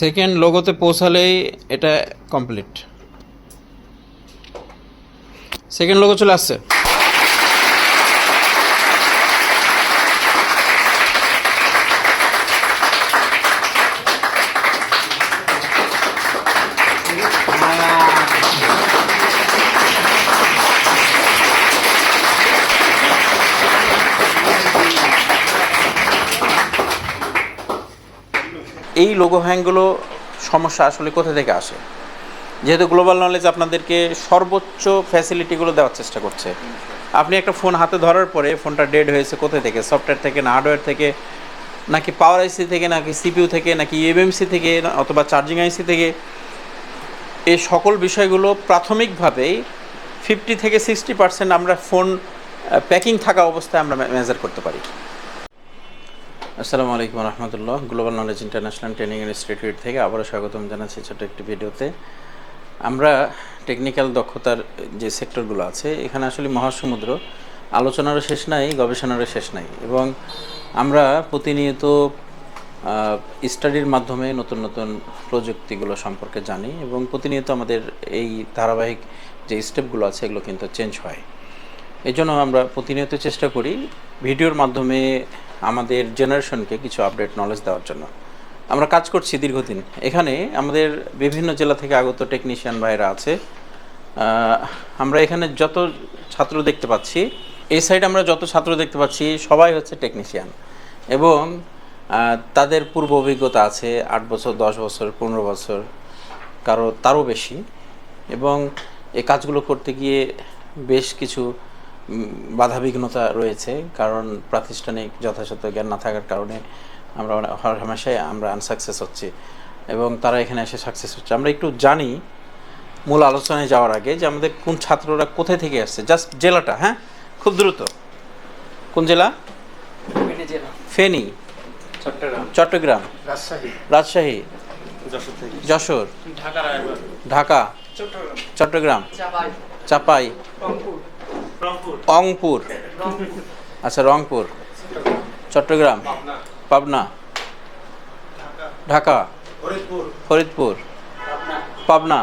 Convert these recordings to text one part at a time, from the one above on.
Second লোগোতে পৌঁছালেই এটা complete second logo চলে আসছে। এই লোগো হ্যাংগুলো সমস্যা আসলে কোথা থেকে আসে? যেহেতু গ্লোবাল নলেজ আপনাদেরকে সর্বোচ্চ ফ্যাসিলিটিগুলো দেওয়ার চেষ্টা করছে। আপনি একটা ফোন হাতে ধরার পরে ফোনটা ডেড হয়েছে কোথা থেকে? সফটওয়্যার থেকে না হার্ডওয়্যার থেকে? নাকি পাওয়ার আইসি থেকে, নাকি সিপিইউ থেকে, নাকি ইএমএমসি থেকে অথবা চার্জিং আইসি থেকে? এই সকল বিষয়গুলো প্রাথমিকভাবেই ফিফটি থেকে সিক্সটি পার্সেন্ট আমরা ফোন প্যাকিং থাকা অবস্থায় আমরা মেজার করতে পারি। আসসালামু আলাইকুম রহমতুল্লাহ। Global knowledge international training institute থেকে আবারও স্বাগতম জানাচ্ছি ছোট একটি ভিডিওতে। আমরা টেকনিক্যাল দক্ষতার যে সেক্টরগুলো আছে, এখানে আসলে মহাসমুদ্র, আলোচনারও শেষ নাই, গবেষণারও শেষ নাই এবং আমরা প্রতিনিয়ত স্টাডির মাধ্যমে নতুন নতুন প্রযুক্তিগুলো সম্পর্কে জানি এবং প্রতিনিয়ত আমাদের এই ধারাবাহিক যে স্টেপগুলো আছে, এগুলো কিন্তু চেঞ্জ হয়। এই জন্য আমরা প্রতিনিয়ত চেষ্টা করি, ভিডিওর মাধ্যমে আমাদের জেনারেশনকে কিছু আপডেট নলেজ দেওয়ার জন্য। আমরা কাজ করছি দীর্ঘদিন। এখানে আমাদের বিভিন্ন জেলা থেকে আগত টেকনিশিয়ান ভাইরা আছে। আমরা এখানে যত ছাত্র দেখতে পাচ্ছি, এই সাইডে আমরা যত ছাত্র দেখতে পাচ্ছি, সবাই হচ্ছে টেকনিশিয়ান এবং তাদের পূর্ব অভিজ্ঞতা আছে, আট বছর, দশ বছর, পনেরো বছর, কারও তারও বেশি। এবং এই কাজগুলো করতে গিয়ে বেশ কিছু বাধাবিঘ্নতা রয়েছে কারণ প্রাতিষ্ঠানিক যথাযথ জ্ঞান না থাকার কারণে আমরা হর হামেশাই আমরা আনসাকসেস হচ্ছি এবং তারা এখানে এসে সাকসেস হচ্ছে। আমরা একটু জানি মূল আলোচনায় যাওয়ার আগে যে আমাদের কোন ছাত্ররা কোথায় থেকে আসছে। জাস্ট জেলাটা হ্যাঁ? খুব দ্রুত। কোন জেলা? ফেনী চট্টগ্রাম। চট্টগ্রাম। রাজশাহী। রাজশাহী। যশোর ঢাকা চট্টগ্রাম। চট্টগ্রাম। চাপাই। চাপাই। রংপুর রংপুর। অংপুর রংপুর। আচ্ছা রংপুর। চট্টগ্রাম। পাবনা। ঢাকা। ফরিদপুর। ফরিদপুর। পাবনা।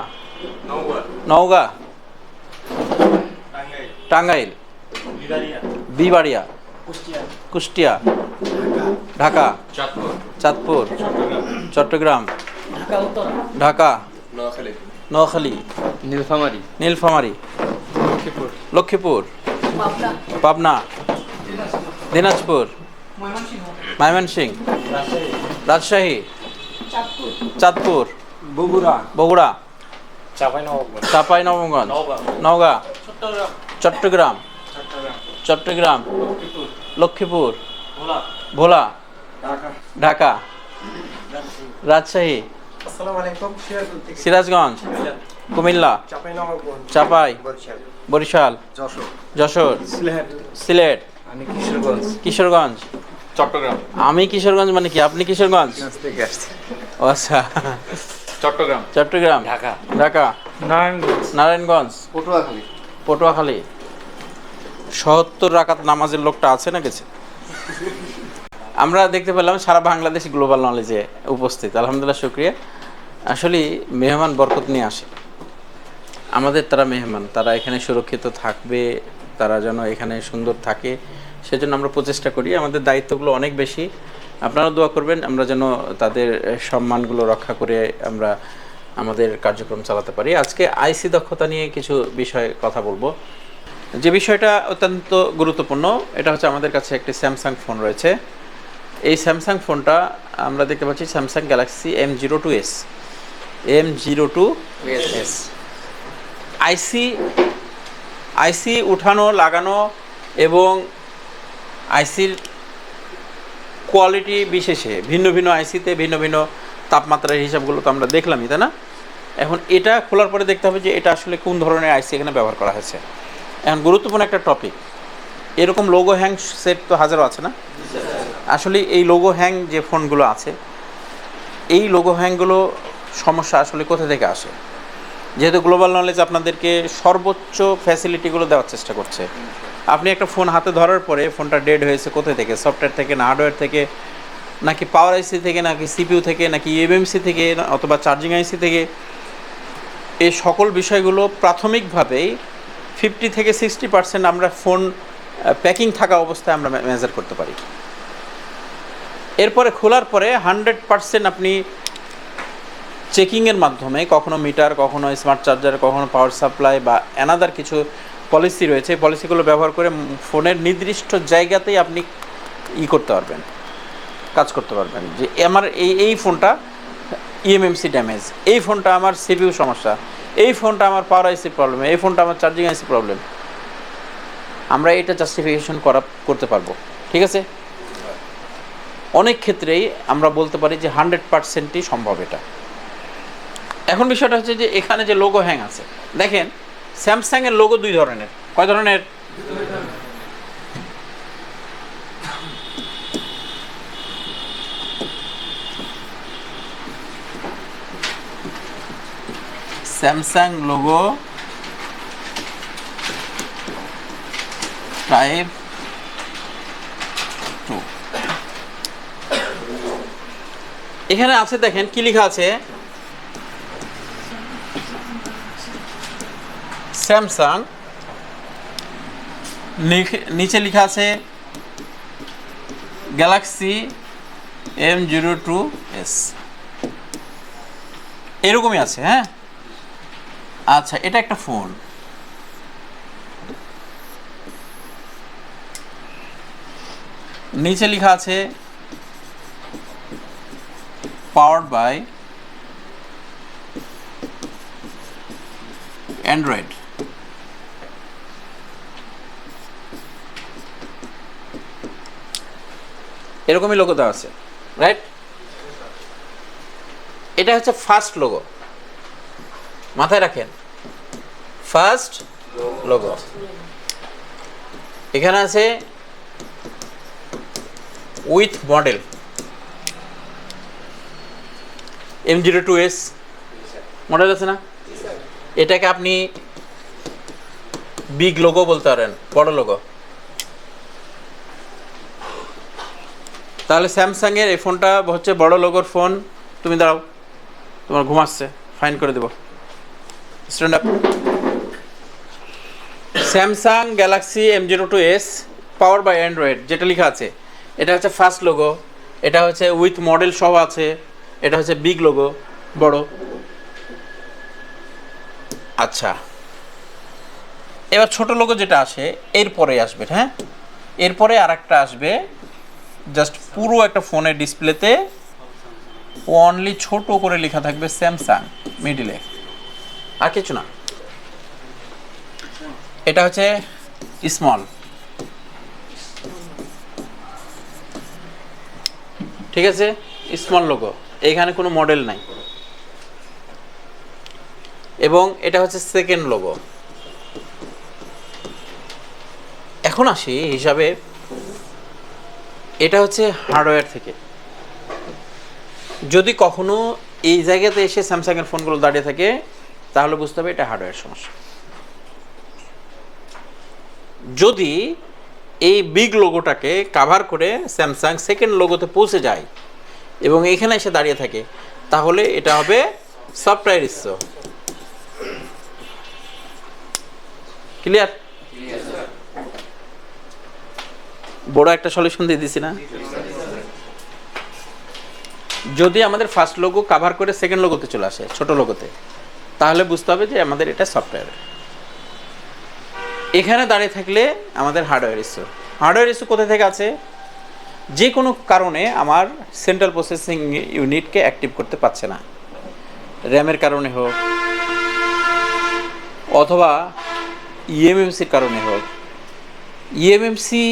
নওগাঁ। নওগাঁ টাঙ্গাইল। টাঙ্গাইল বিবাড়িয়া। কুষ্টিয়া। কুষ্টিয়া। ঢাকা। চাঁদপুর। চাঁদপুর। চট্টগ্রাম। চট্টগ্রাম। ঢাকা উত্তর। ঢাকা। নোয়াখালী। নোয়াখালী। নীলফামারী। নীলফামারী। লক্ষ্মীপুর। পাবনা। দিনাজপুর। ময়মনসিংহ। রাজশাহী রাজশাহী। চাঁদপুর। চাঁদপুর। বগুড়া। বগুড়া। চাপাই নবগঞ্জ নওগাঁ। নওগাঁ। চট্টগ্রাম। চট্টগ্রাম। লক্ষ্মীপুর। ভোলা। ভোলা। ঢাকা। ঢাকা। রাজশাহী। সিরাজগঞ্জ কুমিল্লা। চাপাই। বরিশাল। যশোর। যশোর। সিলেট। সিলেট। আমি কিশোরগঞ্জ। কিশোরগঞ্জ। চট্টগ্রাম। আমি কিশোরগঞ্জ মানে কি? আপনি কিশোরগঞ্জ? ও আচ্ছা। চট্টগ্রাম। চট্টগ্রাম। ঢাকা। ঢাকা। নারায়ণগঞ্জ। নারায়ণগঞ্জ। পটুয়াখালী। পটুয়াখালী। সত্তর রাকাত নামাজের লোকটা আছে না গেছে? আমরা দেখতে পেলাম সারা বাংলাদেশ গ্লোবাল নলেজে উপস্থিত। আলহামদুলিল্লাহ শুক্রিয়া। আসলে মেহমান বরকত নিয়ে আসে। আমাদের তারা মেহমান, তারা এখানে সুরক্ষিত থাকবে, তারা যেন এখানে সুন্দর থাকে, সেজন্য আমরা প্রচেষ্টা করি। আমাদের দায়িত্বগুলো অনেক বেশি। আপনারা দোয়া করবেন, আমরা যেন তাদের সম্মানগুলো রক্ষা করে আমরা আমাদের কার্যক্রম চালাতে পারি। আজকে আইসি দক্ষতা নিয়ে কিছু বিষয়ে কথা বলব। যে বিষয়টা অত্যন্ত গুরুত্বপূর্ণ, এটা হচ্ছে আমাদের কাছে একটি স্যামসাং ফোন রয়েছে। এই স্যামসাং ফোনটা আমরা দেখতে পাচ্ছি Samsung Galaxy M zero two S M zero two S IC IC উঠানো, লাগানো এবং আইসির কোয়ালিটি বিশেষে ভিন্ন ভিন্ন আইসিতে ভিন্ন ভিন্ন তাপমাত্রার হিসাবগুলো তো আমরা দেখলামই, তাই না? এখন এটা খোলার পরে দেখতে হবে যে এটা আসলে কোন ধরনের আইসি এখানে ব্যবহার করা হয়েছে। এখন গুরুত্বপূর্ণ একটা টপিক এরকম লোগো হ্যাং সেট তো হাজারও আছে না? আসলে এই লোগো হ্যাং যে ফোনগুলো আছে, এই লোগো হ্যাংগুলো সমস্যা আসলে কোথা থেকে আসে? যেহেতু গ্লোবাল নলেজ আপনাদেরকে সর্বোচ্চ ফ্যাসিলিটিগুলো দেওয়ার চেষ্টা করছে। আপনি একটা ফোন হাতে ধরার পরে ফোনটা ডেড হয়েছে কোথায় থেকে? সফটওয়্যার থেকে, না হার্ডওয়্যার থেকে, নাকি পাওয়ার আইসি থেকে, নাকি সিপিইউ থেকে, নাকি ইএমএমসি থেকে, না- অথবা চার্জিং আইসি থেকে এই সকল বিষয়গুলো প্রাথমিকভাবেই ফিফটি থেকে সিক্সটি পার্সেন্ট আমরা ফোন প্যাকিং থাকা অবস্থায় আমরা মেজার করতে পারি। এরপরে খোলার পরে হান্ড্রেড পার্সেন্ট আপনি চেকিংয়ের মাধ্যমে কখনো মিটার কখনো স্মার্ট চার্জার কখনো পাওয়ার সাপ্লাই বা অ্যানাদার কিছু পলিসি রয়েছে। পলিসিগুলো ব্যবহার করে ফোনের নির্দিষ্ট জায়গাতেই আপনি ই করতে পারবেন, কাজ করতে পারবেন। যে আমার এই এই ফোনটা ইএমএমসি ড্যামেজ এই ফোনটা আমার সিপিইউ সমস্যা, এই ফোনটা আমার পাওয়ার আইসি প্রবলেম এই ফোনটা আমার চার্জিং আইসি প্রবলেম আমরা এটা জাস্টিফিকেশন করা, করতে পারব, ঠিক আছে? অনেক ক্ষেত্রেই আমরা বলতে পারি যে হান্ড্রেড পার্সেন্টই সম্ভব এটা। এখন বিষয়টা হচ্ছে যে এখানে যে লোগো হ্যাং আছে, দেখেন স্যামসাংয়ের লোগো দুই ধরনের। কয় ধরনের? স্যামসাং লোগো টাইপ টু এখানে আছে, দেখেন, কি লেখা আছে? স্যামসাং নিচে লেখা আছে Galaxy M zero two S এরকমই আছে হ্যাঁ? আচ্ছা এটা একটা ফোন নিচে লেখা আছে পাওয়ার্ড বাই অ্যান্ড্রয়েড এরকমই লোগো দেওয়া আছে রাইট এটা হচ্ছে ফার্স্ট লোগো মাথায় রাখেন। ফার্স্ট লোগো এখানে আছে with model M zero two S model আছে না? এটাকে আপনি বিগ লোগো বলতে পারেন বড় লোগো তাহলে স্যামসাংয়ের এই ফোনটা হচ্ছে বড় লোগোর ফোন। তুমি দাঁড়াও, তোমার ঘুমাচ্ছে ফাইন করে দেবো। Stand up Samsung Galaxy M zero two S power by Android যেটা লেখা আছে। এটা হচ্ছে ফার্স্ট লোগো এটা হচ্ছে উইথ মডেল সহ আছে, এটা হচ্ছে বিগ লোগো বড়। আচ্ছা। এবার ছোট লোগো যেটা আসে, এরপরে আসবে হ্যাঁ? এরপরে আর একটা আসবে জাস্ট পুরো একটা ফোনের ডিসপ্লেতে অনলি ছোট করে লেখা থাকবে স্যামসাং মিডিলে আর কিছু না। এটা হচ্ছে স্মল ঠিক আছে? স্মল লোগো এইখানে কোনো মডেল নাই। এবং এটা হচ্ছে সেকেন্ড লোগো এখন আসি হিসাবে এটা হচ্ছে হার্ডওয়্যার থেকে। যদি কখনো এই জায়গাতে এসে স্যামসাংয়ের ফোনগুলো দাঁড়িয়ে থাকে, তাহলে বুঝতে হবে এটা হার্ডওয়্যার সমস্যা। যদি এই বিগ লোগোটাকে কাভার করে স্যামসাং সেকেন্ড লোগোতে পৌঁছে যায় এবং এখানে এসে দাঁড়িয়ে থাকে, তাহলে এটা হবে সফটওয়্যার ইস্যু ক্লিয়ার বড় একটা সলিউশন দিয়ে দিছি না। যদি আমাদের ফার্স্ট লোগো কাভার করে সেকেন্ড লোগোতে চলে আসে, ছোট লোগোতে তাহলে বুঝতে হবে যে আমাদের এটা সফটওয়্যার এখানে দাঁড়িয়ে থাকলে আমাদের হার্ডওয়্যার ইস্যু হার্ডওয়্যার ইস্যু কোথা থেকে আছে? যে কোনো কারণে আমার সেন্ট্রাল প্রসেসিং ইউনিটকে অ্যাক্টিভ করতে পারছে না। র্যামের কারণে হোক, অথবা ইএমএমসির কারণে হোক ইএমএমসি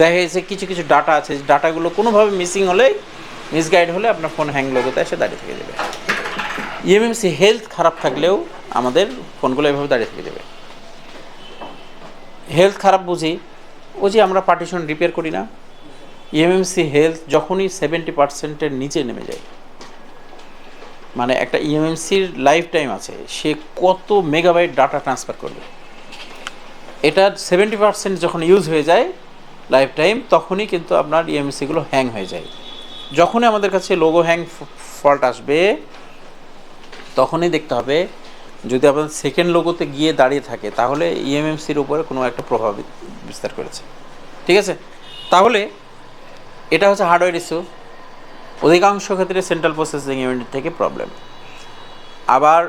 দেখা যাচ্ছে কিছু কিছু ডাটা আছে ডাটাগুলো কোনোভাবে মিসিং হলে মিসগাইড হলে আপনার ফোন হ্যাং লোগোতে এসে দাঁড়িয়ে থেকে যাবে। ইএমএমসি হেলথ খারাপ থাকলেও আমাদের ফোনগুলো এভাবে দাঁড়িয়ে থেকে যাবে। হেলথ খারাপ বুঝি ও যে আমরা পার্টিশন রিপেয়ার করি না ইএমএমসি হেলথ যখনই সেভেন্টি পার্সেন্টের নিচে নেমে যায় মানে একটা ইএমএমসির লাইফ টাইম আছে, সে কত মেগাবাইট ডাটা ট্রান্সফার করবে। এটা সেভেন্টি পার্সেন্ট যখন ইউজ হয়ে যায় লাইফ টাইম তখনই কিন্তু আপনার ইএমএসিগুলো হ্যাং হয়ে যায়। যখনই আমাদের কাছে লোগো হ্যাং ফল্ট আসবে, তখনই দেখতে হবে, যদি আপনার সেকেন্ড লোগোতে গিয়ে দাঁড়িয়ে থাকে, তাহলে E ইএমএমসির উপরে কোনো একটা প্রভাব বিস্তার করেছে। ঠিক আছে? তাহলে এটা হচ্ছে হার্ডওয়্যার ইস্যু অধিকাংশ ক্ষেত্রে সেন্ট্রাল প্রসেসিং ইউনিট থেকে প্রবলেম আবার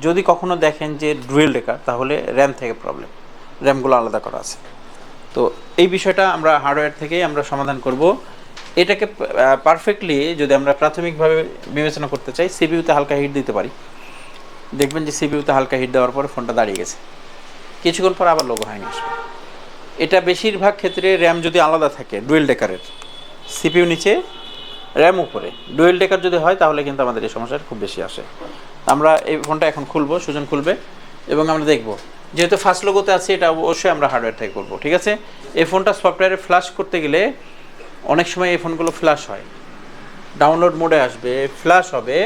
যদি কখনো দেখেন যে ডুয়েল ডেকার তাহলে র্যাম থেকে প্রবলেম র্যামগুলো আলাদা করা আছে। তো এই বিষয়টা আমরা হার্ডওয়্যার থেকেই আমরা সমাধান করব। এটাকে পারফেক্টলি যদি আমরা প্রাথমিকভাবে বিবেচনা করতে চাই সিপিইউতে হালকা হিট দিতে পারি। দেখবেন যে সিপিইউতে হালকা হিট দেওয়ার পরে ফোনটা দাঁড়িয়ে গেছে। কিছুক্ষণ পর আবার লোগো হয়নি এটা বেশিরভাগ ক্ষেত্রে র্যাম যদি আলাদা থাকে ডুয়েল ডেকারের সিপিইউ নিচে র্যাম উপরে। ডুয়েল ডেকার যদি হয়, তাহলে কিন্তু আমাদের এই সমস্যাটা খুব বেশি আসে। আমরা এই ফোনটা এখন খুলবো, সুজন খুলবে। এবং আমরা দেখব। যেহেতু ফার্স্ট লোগোতে আছে, এটা অবশ্যই আমরা হার্ডওয়্যার থেকে করব, ঠিক আছে? এই ফোনটা সফটওয়্যারে ফ্ল্যাশ করতে গেলে অনেক সময় এই ফোনগুলো ফ্ল্যাশ হয়। ডাউনলোড মোডে আসবে ফ্ল্যাশ হবে,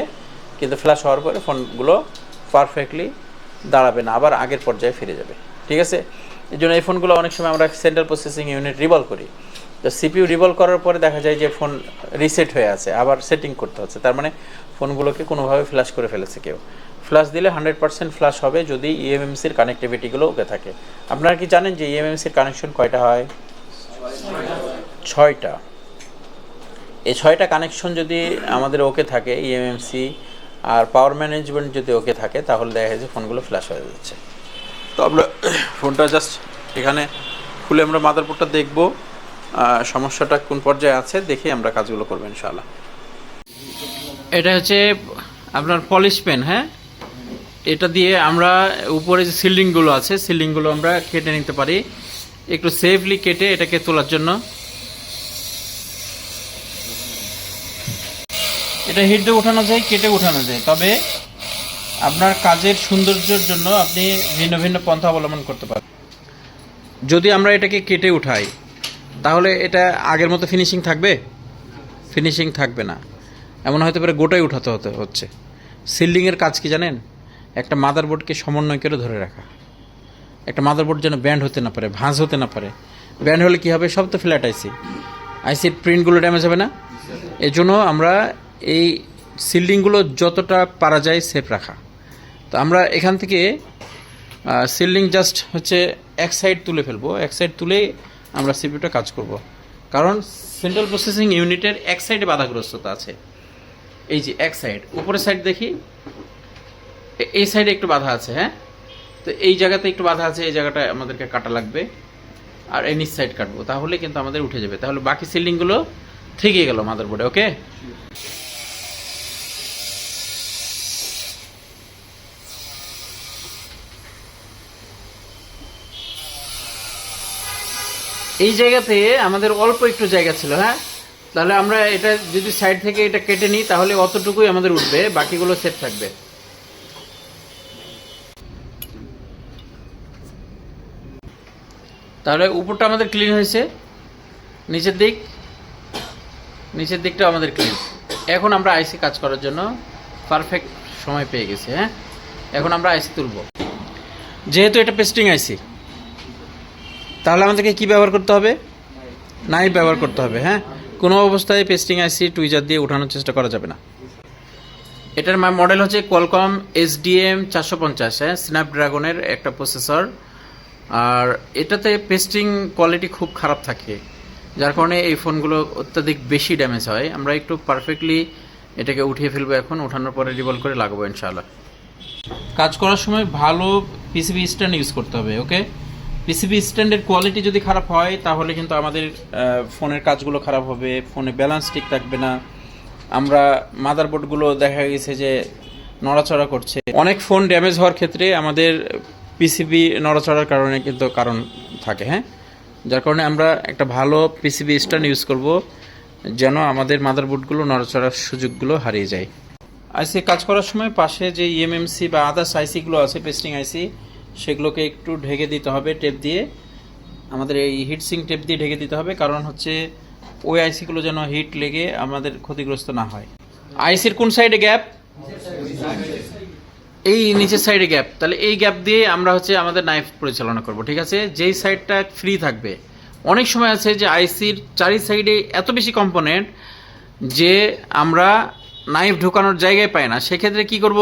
কিন্তু ফ্ল্যাশ হওয়ার পরে ফোনগুলো পারফেক্টলি দাঁড়াবে না, আবার আগের পর্যায়ে ফিরে যাবে, ঠিক আছে? এই জন্য এই ফোনগুলো অনেক সময় আমরা সেন্ট্রাল প্রসেসিং ইউনিট রিভলভ করি। তো সিপিইউ রিভলভ করার পরে দেখা যায় যে ফোন রিসেট হয়ে আছে, আবার সেটিং করতে হচ্ছে। তার মানে ফোনগুলোকে কোনোভাবে ফ্ল্যাশ করে ফেলেছে কেউ। ফ্ল্যাশ দিলে হান্ড্রেড পার্সেন্ট ফ্ল্যাশ হবে যদি E ইএমএমসির কানেক্টিভিটিগুলো ওকে থাকে। আপনারা কি জানেন যে E ইএমএমসির কানেকশন কয়টা হয়? ছয়টা। এই ছয়টা কানেকশন যদি আমাদের ওকে থাকে E ইএমএমসি আর পাওয়ার ম্যানেজমেন্ট যদি ওকে থাকে, তাহলে দেখা যায় যে ফোনগুলো ফ্ল্যাশ হয়ে যাচ্ছে। তো আমরা ফোনটা জাস্ট এখানে খুলে আমরা মাদারবোর্ডটা দেখব সমস্যাটা কোন পর্যায়ে আছে, দেখে আমরা কাজগুলো করব ইনশাআল্লাহ। এটা হচ্ছে আপনার পলিশ পেন হ্যাঁ? এটা দিয়ে আমরা উপরে যে সিলিংগুলো আছে, সিলিংগুলো আমরা কেটে নিতে পারি। একটু সেফলি কেটে এটাকে তোলার জন্য। এটা হিট দিয়ে উঠানো যায়, কেটে উঠানো যায়। তবে আপনার কাজের সৌন্দর্যের জন্য আপনি ভিন্ন ভিন্ন পন্থা অবলম্বন করতে পারেন। যদি আমরা এটাকে কেটে উঠাই, তাহলে এটা আগের মতো ফিনিশিং থাকবে? ফিনিশিং থাকবে না। এমন হয়তো পারে গোটাই উঠাতে হতে হচ্ছে। সিল্ডিংয়ের কাজ কি জানেন? একটা মাদারবোর্ডকে সমন্বয় করে ধরে রাখা। একটা মাদারবোর্ড যেন ব্যান্ড হতে না পারে, ভাঁজ হতে না পারে। ব্যান্ড হলে কি হবে? সব তো ফ্ল্যাট আইসি। আইসির প্রিন্টগুলো ড্যামেজ হবে না? এর জন্য আমরা এই সিল্ডিংগুলো যতটা পারা যায় সেফ রাখা। তো আমরা এখান থেকে সিল্ডিং জাস্ট হচ্ছে এক সাইড তুলে ফেলব। এক সাইড তুলেই আমরা সিপিউটা কাজ করব। কারণ সেন্ট্রাল প্রসেসিং ইউনিটের এক সাইডে বাধাগ্রস্ততা আছে। এই যে এক সাইড, উপরের সাইড দেখি এই সাইডে একটু বাধা আছে হ্যাঁ? তো এই জায়গাতে একটু বাধা আছে, এই জায়গাটা আমাদেরকে কাটা লাগবে। আর এই নিচ সাইড কাটবো, তাহলে কিন্তু আমাদের উঠে যাবে। তাহলে বাকি সিলিংগুলো থেকে গেল মাদারবোর্ডে, ওকে? এই জায়গাতে আমাদের অল্প একটু জায়গা ছিল হ্যাঁ? তাহলে আমরা এটা যদি সাইড থেকে এটা কেটে নিই, তাহলে অতটুকুই আমাদের উঠবে, বাকিগুলো সেট থাকবে। তাহলে উপরটা আমাদের ক্লিন হয়েছে, নিচের দিক, নিচের দিকটা আমাদের ক্লিন এখন আমরা আইসি কাজ করার জন্য পারফেক্ট সময় পেয়ে গেছি হ্যাঁ? এখন আমরা আইসি তুলব। যেহেতু এটা পেস্টিং আইসি তাহলে আমাদেরকে কি ব্যবহার করতে হবে? নাই ব্যবহার করতে হবে হ্যাঁ? কোনো অবস্থায় পেস্টিং আইসি টুইজার দিয়ে উঠানোর চেষ্টা করা যাবে না। এটার মডেল হচ্ছে কোয়ালকম এসডিএম চারশো পঞ্চাশ হ্যাঁ? স্ন্যাপড্রাগনের একটা প্রসেসর আর এটাতে পেস্টিং কোয়ালিটি খুব খারাপ থাকে, যার কারণে এই ফোনগুলো অত্যাধিক বেশি ড্যামেজ হয়। আমরা একটু পারফেক্টলি এটাকে উঠিয়ে ফেলব এখন ওঠানোর পরে রিভলভ করে লাগাবো ইনশাআল্লাহ। কাজ করার সময় ভালো পিসিবি স্ট্যান্ড ইউজ করতে হবে ওকে পিসিবি স্ট্যান্ডের কোয়ালিটি যদি খারাপ হয়, তাহলে কিন্তু আমাদের ফোনের কাজগুলো খারাপ হবে, ফোনে ব্যালেন্স ঠিক থাকবে না। আমরা মাদারবোর্ডগুলো দেখা গেছে যে নড়াচড়া করছে। অনেক ফোন ড্যামেজ হওয়ার ক্ষেত্রে আমাদের পিসিবি নড়াচড়ার কারণে কিন্তু কারণ থাকে হ্যাঁ? যার কারণে আমরা একটা ভালো পিসিবি স্ট্যান্ড ইউজ করব, যেন আমাদের মাদারবোর্ডগুলো নড়াচড়ার সুযোগগুলো হারিয়ে যায়। আইসি কাজ করার সময় পাশে যে E ইএমএমসি বা আদার্স আইসিগুলো আছে পেস্টিং আইসি সেগুলোকে একটু ঢেকে দিতে হবে টেপ দিয়ে। আমাদের এই হিটসিং টেপ দিয়ে ঢেকে দিতে হবে, কারণ হচ্ছে ওই আইসিগুলো যেন হিট লেগে আমাদের ক্ষতিগ্রস্ত না হয়। আইসির কোন সাইডে গ্যাপ এই নিচের সাইডে গ্যাপ তাহলে এই গ্যাপ দিয়ে আমরা হচ্ছে আমাদের নাইফ পরিচালনা করব, ঠিক আছে? যেই সাইডটা ফ্রি থাকবে। অনেক সময় আছে যে আইসির চারি সাইডে এত বেশি কম্পোনেন্ট যে আমরা নাইফ ঢোকানোর জায়গায় পাই না। সেক্ষেত্রে কি করব?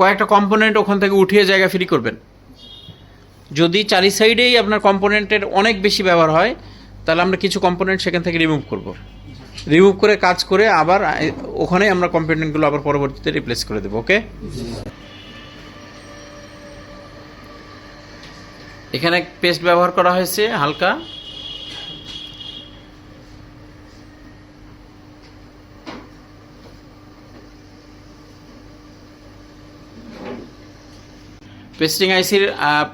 কয়েকটা কম্পোনেন্ট ওখান থেকে উঠিয়ে জায়গা ফ্রি করবেন। যদি চারি সাইডেই আপনার কম্পোনেন্টের অনেক বেশি ব্যবহার হয়, তাহলে আমরা কিছু কম্পোনেন্ট সেখান থেকে রিমুভ করব। রিমুভ করে কাজ করে আবার ওখানে আমরা কম্পোনেন্টগুলো আবার পরবর্তীতে রিপ্লেস করে দেবো ওকে এখানে পেস্ট ব্যবহার করা হয়েছে হালকা। পেস্টিং আইসির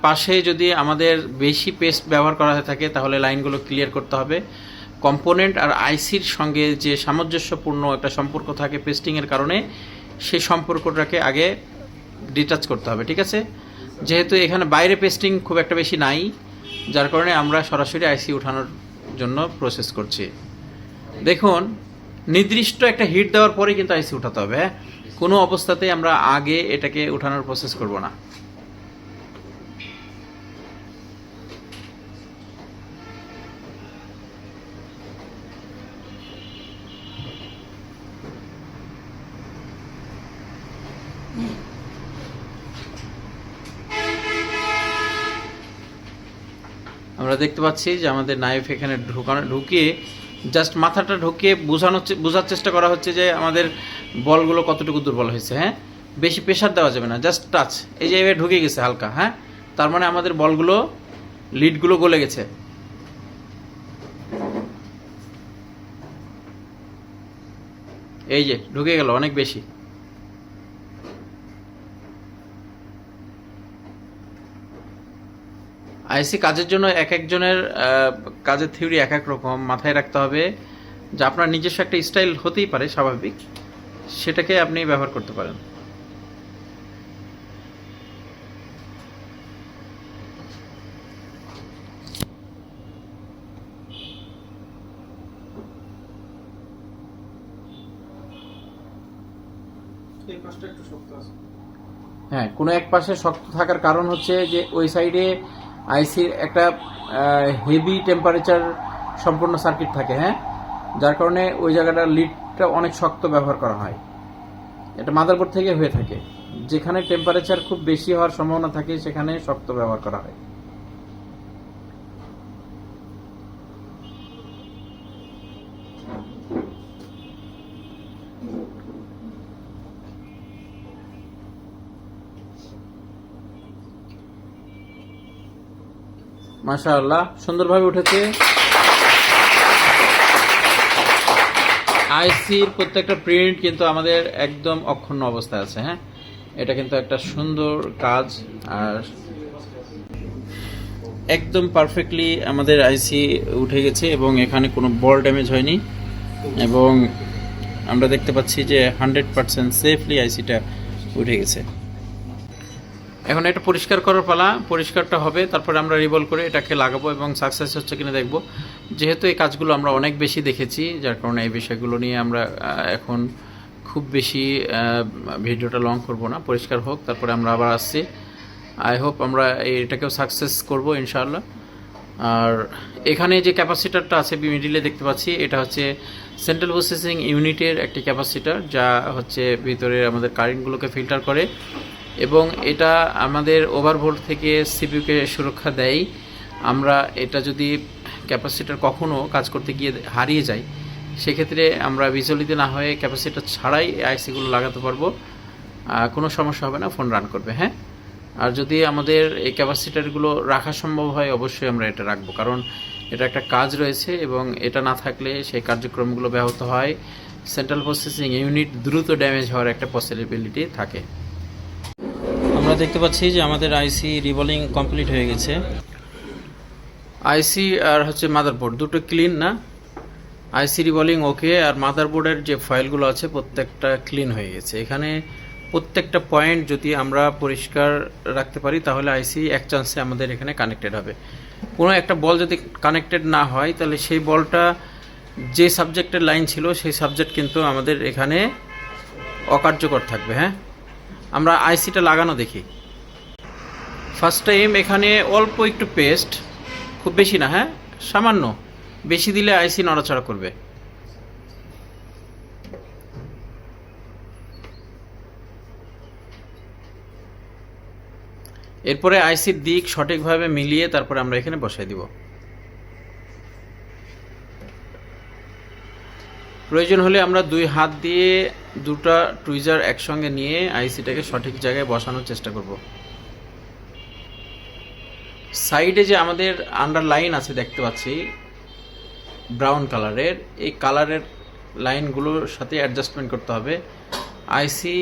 পাশে যদি আমাদের বেশি পেস্ট ব্যবহার করা হয়ে থাকে, তাহলে লাইনগুলো ক্লিয়ার করতে হবে। কম্পোনেন্ট আর আইসির সঙ্গে যে সামঞ্জস্যপূর্ণ একটা সম্পর্ক থাকে পেস্টিংয়ের কারণে, সেই সম্পর্কটাকে আগে ডিটাচ করতে হবে, ঠিক আছে? যেহেতু এখানে বাইরে পেস্টিং খুব একটা বেশি নাই, যার কারণে আমরা সরাসরি আইসি উঠানোর জন্য প্রসেস করছি। দেখুন, নির্দিষ্ট একটা হিট দেওয়ার পরে কিন্তু আইসি উঠাতে হবে হ্যাঁ? কোনো অবস্থাতেই আমরা আগে এটাকে উঠানোর প্রসেস করব না। আমরা দেখতে পাচ্ছি যে আমাদের নাইফ এখানে ঢুকানো, ঢুকিয়ে জাস্ট মাথাটা ঢুকিয়ে বোঝানো বোঝার চেষ্টা করা হচ্ছে যে আমাদের বলগুলো কতটুকু দুর্বল হয়েছে হ্যাঁ? বেশি প্রেশার দেওয়া যাবে না জাস্ট টাচ এই যে এবার ঢুকে গেছে হালকা হ্যাঁ? তার মানে আমাদের বলগুলো লিডগুলো গলে গেছে। এই যে, ঢুকে গেল অনেক বেশি। আইসি কাজের জন্য এক একজনের কাজের থিওরি এক এক রকম মাথায় রাখতে হবে যে আপনার নিজস্ব একটা স্টাইল হতেই পারে স্বাভাবিক। সেটাকে আপনি ব্যবহার করতে পারেন। হ্যাঁ কোনো এক পাশে শক্ত থাকার কারণ হচ্ছে যে ওই সাইডে আইসির একটা হেভি টেম্পারেচার সম্পূর্ণ সার্কিট থাকে হ্যাঁ? যার কারণে ওই জায়গাটা লিডটা অনেক শক্ত ব্যবহার করা হয়। এটা মাদারবোর্ড থেকে হয়ে থাকে। যেখানে টেম্পারেচার খুব বেশি হওয়ার সম্ভাবনা থাকে, সেখানে শক্ত ব্যবহার করা হয়। মাশাআল্লাহ, সুন্দরভাবে উঠেছে। আইসির প্রত্যেকটা প্রিন্ট কিন্তু আমাদের একদম অক্ষুণ্ণ অবস্থায় আছে হ্যাঁ? এটা কিন্তু একটা সুন্দর কাজ, আর একদম পারফেক্টলি আমাদের আইসি উঠে গেছে এবং এখানে কোনো বল ড্যামেজ হয়নি এবং আমরা দেখতে পাচ্ছি যে হান্ড্রেড পার্সেন্ট সেফলি আইসিটা উঠে গেছে। এখন এটা পরিষ্কার করার পালা, পরিষ্কারটা হবে, তারপরে আমরা রিভল করে এটাকে লাগাবো এবং সাকসেস হচ্ছে কিনা দেখব। যেহেতু এই কাজগুলো আমরা অনেক বেশি দেখেছি, যার কারণে এই বিষয়গুলো নিয়ে আমরা এখন খুব বেশি ভিডিওটা লং করব না, পরিষ্কার হোক, তারপরে আমরা আবার আসছি। আই হোপ আমরা এটাকেও সাকসেস করব, ইনশাআল্লাহ। আর এখানে যে ক্যাপাসিটারটা আছে মিডিলে দেখতে পাচ্ছি, এটা হচ্ছে সেন্ট্রাল প্রসেসিং ইউনিটের একটি ক্যাপাসিটার, যা হচ্ছে ভিতরে আমাদের কারেন্টগুলোকে ফিল্টার করে। এবং এটা আমাদের ওভারভোল্ট থেকে সিপিউকে সুরক্ষা দেয়। আমরা এটা যদি ক্যাপাসিটার কখনও কাজ করতে গিয়ে হারিয়ে যায়, সেক্ষেত্রে আমরা বিচলিত না হয়ে ক্যাপাসিটার ছাড়াই আইসিগুলো লাগাতে পারব। কোনো সমস্যা হবে না ফোন রান করবে হ্যাঁ? আর যদি আমাদের এই ক্যাপাসিটারগুলো রাখা সম্ভব হয়, অবশ্যই আমরা এটা রাখব। কারণ এটা একটা কাজ রয়েছে এবং এটা না থাকলে সেই কার্যক্রমগুলো ব্যাহত হয়। সেন্ট্রাল প্রসেসিং ইউনিট দ্রুত ড্যামেজ হওয়ার একটা পসিবিলিটি থাকে। আমরা দেখতে পাচ্ছি যে আমাদের আইসি রিভলিং কমপ্লিট হয়ে গেছে। আইসি আর হচ্ছে মাদারবোর্ড দুটো ক্লিন না? আইসি রিভলিং ওকে আর মাদারবোর্ডের যে ফাইলগুলো আছে, প্রত্যেকটা ক্লিন হয়ে গেছে। এখানে প্রত্যেকটা পয়েন্ট যদি আমরা পরিষ্কার রাখতে পারি, তাহলে আইসি এক চান্সে আমাদের এখানে কানেক্টেড হবে। কোনো একটা বল যদি কানেক্টেড না হয়, তাহলে সেই বলটা যে সাবজেক্টের লাইন ছিল, সেই সাবজেক্ট কিন্তু আমাদের এখানে অকার্যকর থাকবে হ্যাঁ? আমরা আইসিটা লাগানো দেখি। ফার্স্ট টাইম এখানে অল্প একটু পেস্ট খুব বেশি না হ্যাঁ? সামান্য। বেশি দিলে আইসি নড়াচড়া করবে। এরপরে আইসির দিক সঠিকভাবে মিলিয়ে তারপরে আমরা এখানে বসাই দিব। প্রয়োজন হলে আমরা দুই হাত দিয়ে দুটা টুইজার একসঙ্গে নিয়ে আইসিটাকে সঠিক জায়গায় বসানোর চেষ্টা করব। সাইডে যে আমাদের আন্ডার লাইন আছে দেখতে পাচ্ছি ব্রাউন কালারের এই কালারের লাইনগুলোর সাথে অ্যাডজাস্টমেন্ট করতে হবে। আইসি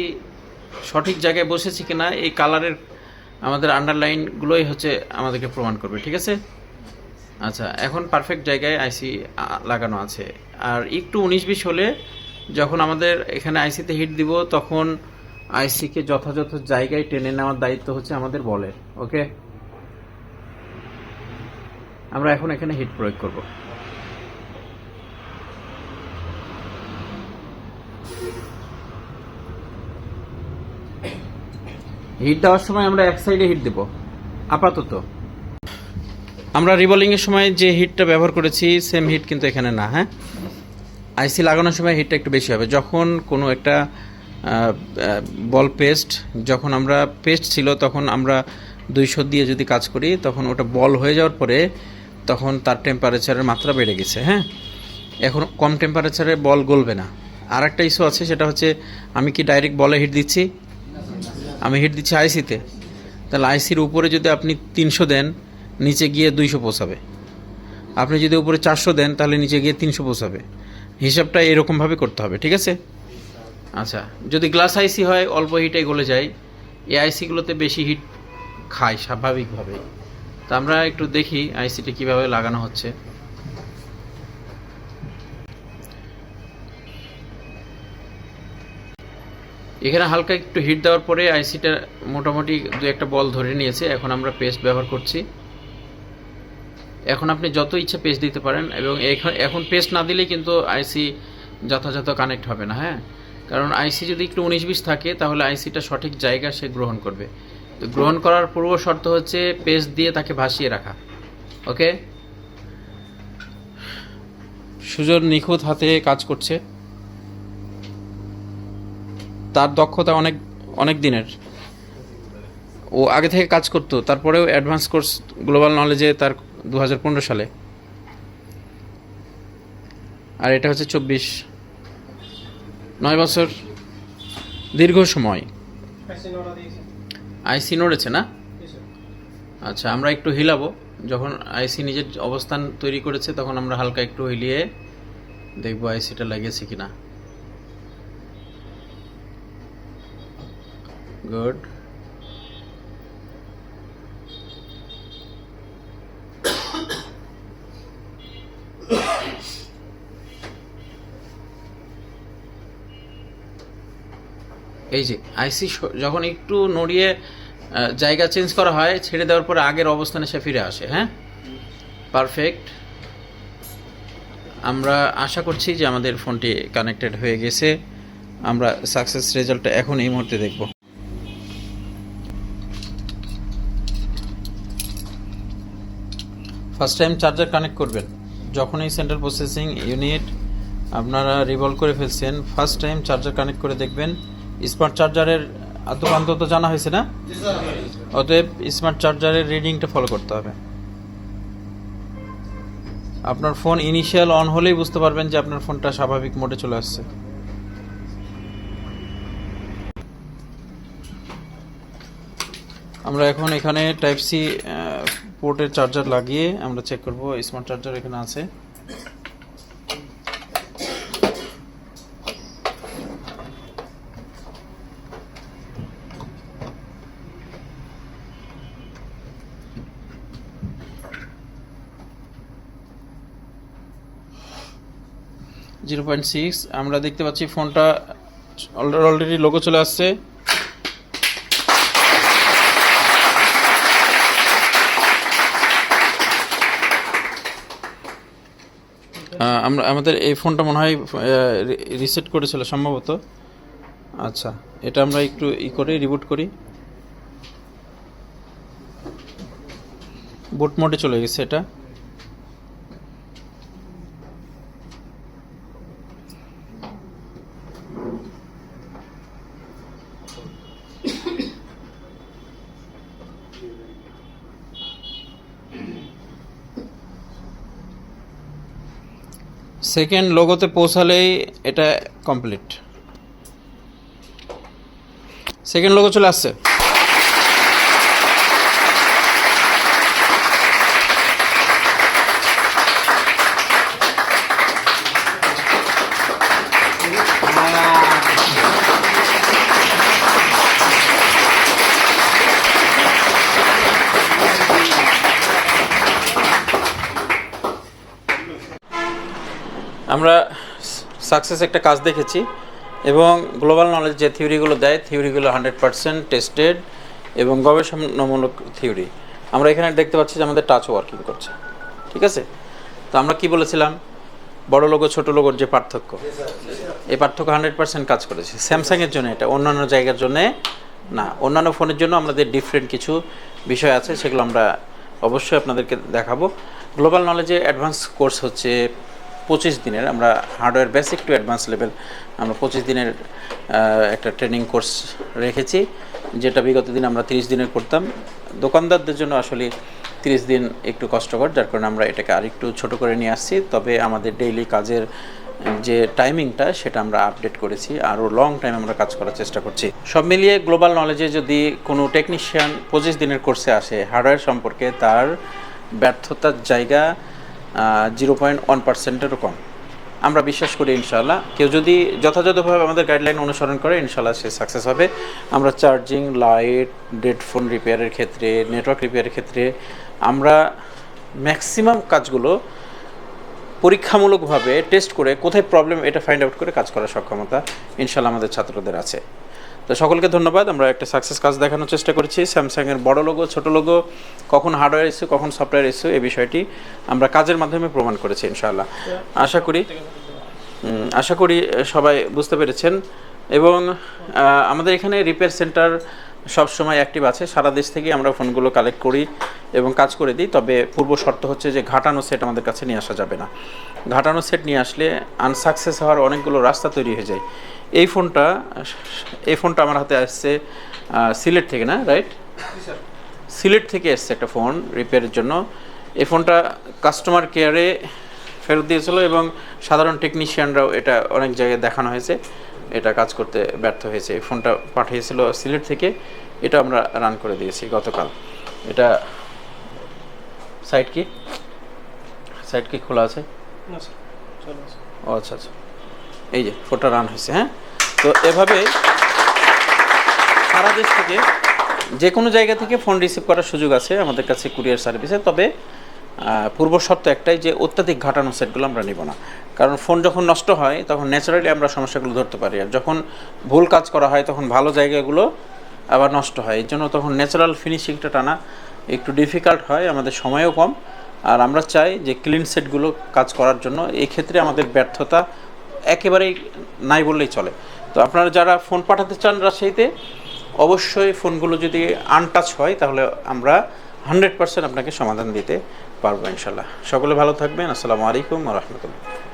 সঠিক জায়গায় বসেছে কিনা, এই কালারের আমাদের আন্ডারলাইনগুলোই হচ্ছে আমাদেরকে প্রমাণ করবে, ঠিক আছে? আচ্ছা এখন পারফেক্ট জায়গায় আইসি লাগানো আছে। আর একটু উনিশ বিশ হলে যখন আমাদের এখানে আইসিতে হিট দিব, তখন আইসিকে যথাযথ জায়গায় টেনে নেওয়ার দায়িত্ব হচ্ছে আমাদের বলের, ওকে? আমরা এখন এখানে হিট প্রয়োগ করব। হিট দেওয়ার সময় আমরা এক সাইডে হিট দেব, আপাতত। আমরা রিবলিংয়ের সময় যে হিটটা ব্যবহার করেছি, সেম হিট কিন্তু এখানে না হ্যাঁ? আইসি লাগানোর সময় হিটটা একটু বেশি হবে। যখন কোনো একটা বল পেস্ট যখন আমরা পেস্ট ছিল, তখন আমরা দুইশো দিয়ে যদি কাজ করি, তখন ওটা বল হয়ে যাওয়ার পরে তখন তার টেম্পারেচারের মাত্রা বেড়ে গেছে হ্যাঁ? এখন কম টেম্পারেচারে বল গলবে না। আর একটা ইস্যু আছে, সেটা হচ্ছে আমি কি ডাইরেক্ট বলে হিট দিচ্ছি? আমি হিট দিচ্ছি আইসিতে তাহলে আইসির উপরে যদি আপনি তিনশো দেন, নিচে গিয়ে দুইশো পোষাবে আপনি যদি উপরে চারশো দেন, তাহলে নিচে গিয়ে তিনশো পোষাবে হিসাবটা এরকমভাবে করতে হবে, ঠিক আছে? আচ্ছা যদি গ্লাস আইসি হয়, অল্প হিটে গলে যায়, এই আইসিগুলোতে বেশি হিট খায় স্বাভাবিকভাবে তা আমরা একটু দেখি আইসিটা কীভাবে লাগানো হচ্ছে। এখানে হালকা একটু হিট দেওয়ার পরে আইসিটা মোটামুটি দু একটা বল ধরে নিয়েছে, এখন আমরা পেস্ট ব্যবহার করছি। এখন আপনি যত ইচ্ছা পেস্ট দিতে পারেন এবং এখন পেস্ট না দিলে কিন্তু আইসি যথাযথ কানেক্ট হবে না হ্যাঁ? কারণ আইসি যদি একটু উনিশ বিশ থাকে, তাহলে আইসিটা সঠিক জায়গা সে গ্রহণ করবে। তো গ্রহণ করার পূর্ব শর্ত হচ্ছে পেস্ট দিয়ে তাকে ভাসিয়ে রাখা, ওকে? সুজন নিখুঁত হাতে কাজ করছে। তার দক্ষতা অনেক অনেক দিনের। ও আগে থেকে কাজ করতো, তারপরেও অ্যাডভান্স কোর্স গ্লোবাল নলেজে তার দু হাজার পনেরো সালে। আর এটা হচ্ছে চব্বিশ। নয় বছর দীর্ঘ সময়। আইসি নড়েছে না? আচ্ছা আমরা একটু হিলাবো। যখন আইসি নিজের অবস্থান তৈরি করেছে, তখন আমরা হালকা একটু হিলিয়ে দেখব আইসিটা লাগিয়েছে কিনা। গুড। এই যে আইসি যখন একটু নড়িয়ে জায়গা চেঞ্জ করা হয়, ছেড়ে দেওয়ার পরে আগের অবস্থানে সে ফিরে আসে হ্যাঁ? পারফেক্ট আমরা আশা করছি যে আমাদের ফোনটি কানেক্টেড হয়ে গেছে। আমরা সাকসেস রেজাল্টটা এখন এই মুহূর্তে দেখব। ফার্স্ট টাইম চার্জার কানেক্ট করবেন। যখনই সেন্ট্রাল প্রসেসিং ইউনিট আপনারা রিভলভ করে ফেলছেন ফার্স্ট টাইম চার্জার কানেক্ট করে দেখবেন। স্মার্ট চার্জারের আদ্যপান্ত তো জানা হয়েছে না? অতএব স্মার্ট চার্জারের রিডিংটা ফলো করতে হবে। আপনার ফোন ইনিশিয়াল অন হলেই বুঝতে পারবেন যে আপনার ফোনটা স্বাভাবিক মোডে চলে আসছে। আমরা এখন এখানে টাইপ সি পোর্টের চার্জার লাগিয়ে আমরা চেক করব স্মার্ট চার্জার এখানে আছে। জিরো পয়েন্ট সিক্স, আমরা দেখতে পাচ্ছি ফোনটা অলরেডি লোগো চলে আসছে। আমরা আমাদের এই ফোনটা মনে হয় রিসেট করেছিল সম্ভবত। আচ্ছা এটা আমরা একটু ই করে রিবুট করি। বুট মোডে চলে গেছে এটা। সেকেন্ড লোগোতে পৌঁছালেই এটা কমপ্লিট সেকেন্ড লোগো চলে আসছে। আমরা সাকসেস একটা কাজ দেখেছি এবং গ্লোবাল নলেজ যে থিওরিগুলো দেয় থিওরিগুলো হান্ড্রেড পার্সেন্ট টেস্টেড এবং গবেষণামূলক থিওরি আমরা এখানে দেখতে পাচ্ছি যে আমাদের টাচ ওয়ার্কিং করছে। ঠিক আছে? তো আমরা কি বলেছিলাম? বড় লোগো ছোট লোগোর যে পার্থক্য। এই পার্থক্য হান্ড্রেড পার্সেন্ট কাজ করেছে। স্যামসাংয়ের জন্য এটা, অন্যান্য জায়গার জন্য না। অন্যান্য ফোনের জন্য আমাদের ডিফারেন্ট কিছু বিষয় আছে, সেগুলো আমরা অবশ্যই আপনাদেরকে দেখাবো। গ্লোবাল নলেজে অ্যাডভান্স কোর্স হচ্ছে পঁচিশ দিনের, আমরা hardware basic to advance level আমরা পঁচিশ দিনের একটা ট্রেনিং কোর্স রেখেছি, যেটা বিগত দিন আমরা তিরিশ দিনের করতাম। দোকানদারদের জন্য আসলে তিরিশ দিন একটু কষ্টকর, যার কারণে আমরা এটাকে আরেকটু ছোট করে নিয়ে আসছি। তবে আমাদের ডেইলি কাজের যে টাইমিংটা সেটা আমরা আপডেট করেছি, আরও লং টাইম আমরা কাজ করার চেষ্টা করছি। সব মিলিয়ে গ্লোবাল নলেজে যদি কোনো টেকনিশিয়ান পঁচিশ দিনের কোর্সে আসে হার্ডওয়্যার সম্পর্কে তার ব্যর্থতার জায়গা জিরো পয়েন্ট ওয়ান পার্সেন্টেরও কম। আমরা বিশ্বাস করি ইনশাল্লাহ কেউ যদি যথাযথভাবে আমাদের গাইডলাইন অনুসরণ করে ইনশাল্লাহ সে সাকসেস হবে। আমরা চার্জিং লাইট ডেড ফোন রিপেয়ারের ক্ষেত্রে নেটওয়ার্ক রিপেয়ারের ক্ষেত্রে, আমরা ম্যাক্সিমাম কাজগুলো পরীক্ষামূলকভাবে টেস্ট করে কোথায় প্রবলেম এটা ফাইন্ড আউট করে কাজ করার সক্ষমতা ইনশাল্লাহ আমাদের ছাত্রদের আছে। তো সকলকে ধন্যবাদ, আমরা একটা সাকসেস কাজ দেখানোর চেষ্টা করেছি। স্যামসাংয়ের বড় লোগো ছোট লোগো কখন হার্ডওয়্যার ইস্যু কখন সফটওয়্যার ইস্যু এই বিষয়টি আমরা কাজের মাধ্যমে প্রমাণ করেছি, ইনশাআল্লাহ। আশা করি আশা করি সবাই বুঝতে পেরেছেন। এবং আমাদের এখানে রিপেয়ার সেন্টার সব সময় অ্যাক্টিভ আছে। সারা দেশ থেকে আমরা ফোনগুলো কালেক্ট করি এবং কাজ করে দিই। তবে পূর্ব শর্ত হচ্ছে যে ঘাটানো সেট আমাদের কাছে নিয়ে আসা যাবে না। ঘাটানো সেট নিয়ে আসলে আনসাকসেস হওয়ার অনেকগুলো রাস্তা তৈরি হয়ে যায়। এই ফোনটা এই ফোনটা আমার হাতে আসছে সিলেট থেকে না রাইট সিলেট থেকে এসছে একটা ফোন রিপেয়ারের জন্য। এই ফোনটা কাস্টমার কেয়ারে ফেরত দিয়েছিল এবং সাধারণ টেকনিশিয়ানরাও এটা অনেক জায়গায় দেখানো হয়েছে। এটা কাজ করতে ব্যর্থ হয়েছে। এই ফোনটা পাঠিয়েছিল সিলেট থেকে। এটা আমরা রান করে দিয়েছি গতকাল। এটা সাইট কি? সাইট কি খোলা আছে? ও আচ্ছা আচ্ছা। এই যে ফোনটা রান হয়েছে হ্যাঁ? তো এভাবে সারা দেশ থেকে যে কোনো জায়গা থেকে ফোন রিসিভ করার সুযোগ আছে আমাদের কাছে কুরিয়ার সার্ভিসে তবে পূর্ব শর্ত একটাই যে, অত্যাধিক ঘাটানো সেটগুলো আমরা নিব না। কারণ ফোন যখন নষ্ট হয়, তখন ন্যাচারালি আমরা সমস্যাগুলো ধরতে পারি। আর যখন ভুল কাজ করা হয়, তখন ভালো জায়গাগুলো আবার নষ্ট হয়। এই জন্য তখন ন্যাচারাল ফিনিশিংটা টানা একটু ডিফিকাল্ট হয়, আমাদের সময়ও কম। আর আমরা চাই যে ক্লিন সেটগুলো কাজ করার জন্য। এক্ষেত্রে আমাদের ব্যর্থতা একেবারেই নাই বললেই চলে। তো আপনারা যারা ফোন পাঠাতে চান রাজশাহীতে, অবশ্যই ফোনগুলো যদি আনটাচ হয়, তাহলে আমরা হান্ড্রেড পার্সেন্ট আপনাকে সমাধান দিতে পারব ইনশাল্লাহ। সকলে ভালো থাকবেন। আসসালামু আলাইকুম রহমতুল্লাহ।